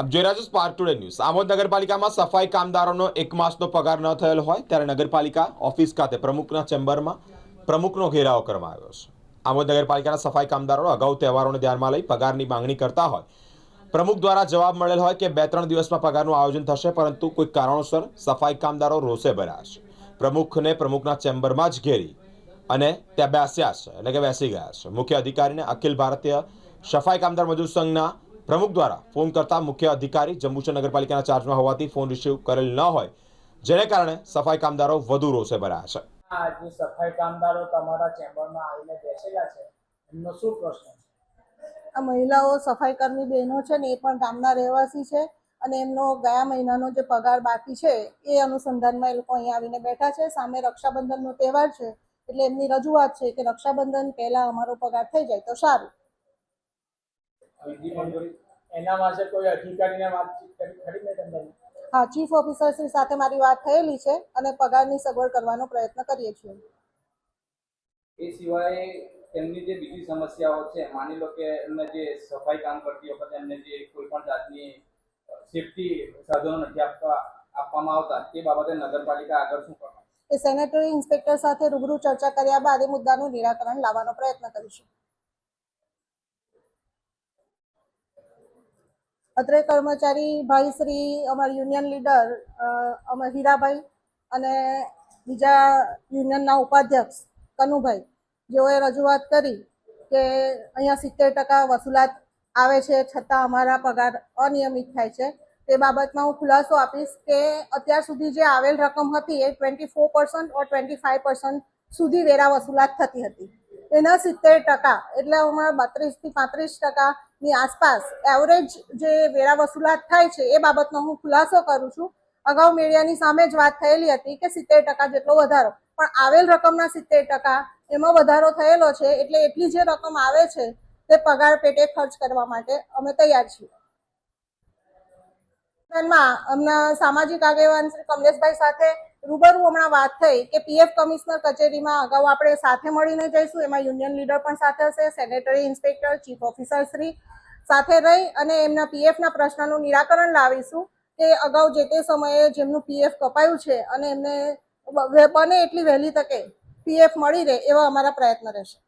આપ જોઈ રહ્યા સ્પાર્ક ટુડે ન્યૂઝ આમોદ નગરપાલિકામાં સફાઈ કામદારોનો એક માસનો પગાર ન થયેલ હોય ત્યારે નગરપાલિકા ઓફિસ ખાતે પ્રમુખના ચેમ્બરમાં પ્રમુખનો ઘેરાવ કરવામાં આવ્યો છે. આમોદ નગરપાલિકાના સફાઈ કામદારો અગાઉ તહેવારોને ધ્યાનમાં લઈ પગારની માંગણી કરતા હોય. પ્રમુખ દ્વારા જવાબ મળેલ હોય કે બે ત્રણ દિવસમાં પગારનું આયોજન થશે, પરંતુ કોઈ કારણોસર સફાઈ કામદારો રોષે ભર્યા છે. પ્રમુખને પ્રમુખના ચેમ્બરમાં જ ઘેરી અને ત્યાં બેસ્યા છે, એટલે કે બેસી ગયા છે. મુખ્ય અધિકારીને અખિલ ભારતીય સફાઈ કામદાર મજૂર સંઘના પ્રમુખ દ્વારા ફોન કરતા મુખ્ય અધિકારી જંબુસર નગરપાલિકાના ચાર્જમાં હોવાથી ફોન રિસીવ કરેલ ન હોય જેને કારણે સફાઈ કામદારો વધુ રોષે ભરાયા છે. આજે સફાઈ કામદારો તમારા ચેમ્બરમાં આવીને બેસેલા છે. એમનો શું પ્રશ્ન છે? આ મહિલાઓ સફાઈ કર્મી બહેનો છે ને એ પણ ગામના રહેવાસી છે અને એમનો ગયા મહિનાનો જે પગાર બાકી છે એ અનુસંધાનમાં એ લોકો અહીંયા આવીને બેઠા છે. સામે રક્ષાબંધનનો તહેવાર છે એટલે એમની રજૂઆત છે કે રક્ષાબંધન પહેલાં અમારો પગાર થઈ જાય તો સારું. એના માટે કોઈ અધિકારીને વાતચીત કરી ખરી મેં તમને હા ચીફ ઓફિસર શ્રી સાથે મારી વાત થયેલી છે અને પગારની સગવડ કરવાનો પ્રયત્ન કરીએ છીએ. એ સિવાય તેમની જે બીજી સમસ્યાઓ છે માની લો કે એમને જે સફાઈ કામ કરતી વખતે એમને જે કોઈ પણ જાતની સેફટી સાધનો નથી આપવા આપવામાં આવતા તે બાબતે નગરપાલિકા આગળ શું કરવાનું એ સેનેટરી ઇન્સ્પેક્ટર સાથે રૂબરૂ ચર્ચા કર્યા બાદ એ મુદ્દાનું નિરાકરણ લાવવાનો પ્રયત્ન કરીશું. અત્રે કર્મચારી ભાઈ શ્રી, અમારા યુનિયન લીડર અમાર હીરાભાઈ અને બીજા યુનિયનના ઉપાધ્યક્ષ કનુભાઈ, જેઓએ રજૂઆત કરી કે અહીંયા સિત્તેર ટકા વસૂલાત આવે છે છતાં અમારા પગાર અનિયમિત થાય છે. તે બાબતમાં હું ખુલાસો આપીશ કે અત્યાર સુધી જે આવેલ રકમ હતી એ twenty four percent or twenty five percent સુધી વેરા વસૂલાત થતી હતી. એના સિત્તેર ટકા, એટલે અમારા બત્રીસથી પાંત્રીસ ટકાની આસપાસ એવરેજ જે વેરા વસૂલાત થાય છે એ બાબતનો હું ખુલાસો કરું છું. અગાઉ મીડિયાની સામે જ વાત થયેલી હતી કે સિત્તેર ટકા જેટલો વધારો. પણ આવેલ રકમના સિત્તેર ટકા એમાં વધારો થયેલો છે એટલે એટલી જે રકમ આવે છે તે પગાર પેટે ખર્ચ કરવા માટે અમે તૈયાર છીએ. માં અમના સામાજિક આગેવાન શ્રી કમલેશભાઈ સાથે રૂબરૂ હમણાં વાત થઈ કે પીએફ કમિશનર કચેરીમાં અગાઉ આપણે સાથે મળીને જઈશું. એમાં યુનિયન લીડર પણ સાથે હશે, sanitary inspector, chief officer Shri સાથે રહી અને એમના પીએફના પ્રશ્નનું નિરાકરણ લાવીશું કે અગાઉ જે તે સમયે જેમનું પીએફ કપાયું છે અને એમને બને એટલી વહેલી તકે પીએફ મળી રહે એવા અમારા પ્રયત્ન રહેશે.